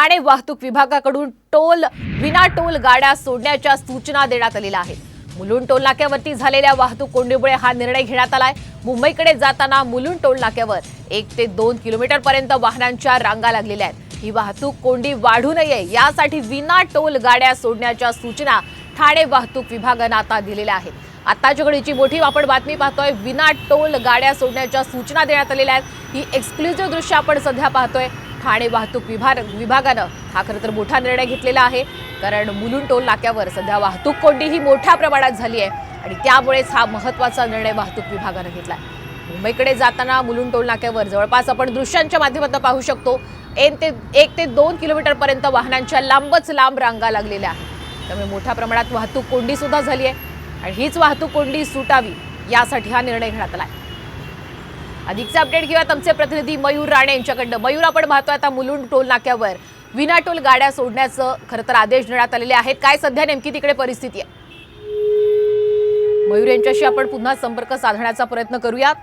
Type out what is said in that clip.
ठाणे वाहतूक विभागाकडून टोल विना टोल गाड्या सोडण्याच्या सूचना देण्यात आलेल्या आहेत. मुलुंड टोल नाक्यावरती झालेल्या वाहतूक कोंडीमुळे हा निर्णय घेण्यात आलाय. मुंबईकडे जाताना मुलुंड टोल नाक्यावर एक ते दोन किलोमीटर पर्यंत वाहनांच्या रांगा लागलेल्या आहेत. ही वाहतूक कोंडी वाढू नये यासाठी विना टोल गाड्या सोडण्याच्या सूचना ठाणे वाहतूक विभागानं आता दिलेल्या आहेत. आताच्या घडीची मोठी आपण बातमी पाहतोय. विना टोल गाड्या सोडण्याच्या सूचना देण्यात आलेल्या आहेत. ही एक्सक्लुझिव्ह दृश्य आपण सध्या पाहतोय. ठाणे वाहतूक विभाग विभागानं हा खरं तर मोठा निर्णय घेतलेला आहे. कारण मुलुंड टोल नाक्यावर सध्या वाहतूक कोंडी ही मोठ्या प्रमाणात झाली आहे आणि त्यामुळेच हा महत्त्वाचा निर्णय वाहतूक विभागानं घेतला मुंबईकडे जाताना मुलुंड टोल नाक्यावर जवळपास आपण दृश्यांच्या माध्यमातून पाहू शकतो. एन ते एक ते दोन किलोमीटरपर्यंत वाहनांच्या लांबच लांब रांगा लागलेल्या आहेत. त्यामुळे मोठ्या प्रमाणात वाहतूक कोंडी सुद्धा झाली आहे आणि हीच वाहतूक कोंडी सुटावी यासाठी हा निर्णय घेण्यात आला आहे अधिकचा अपडेट घेऊयात आमचे प्रतिनिधी मयूर राणे यांच्याकडनं. मयूर आपण पाहतोय आता मुलुंड टोल नाक्यावर. विना टोल गाड्या सोडण्याचं खरं तर आदेश देण्यात आलेले आहेत. काय सध्या नेमकी तिकडे परिस्थिती आहे? मयूर यांच्याशी आपण पुन्हा संपर्क साधण्याचा प्रयत्न करूयात.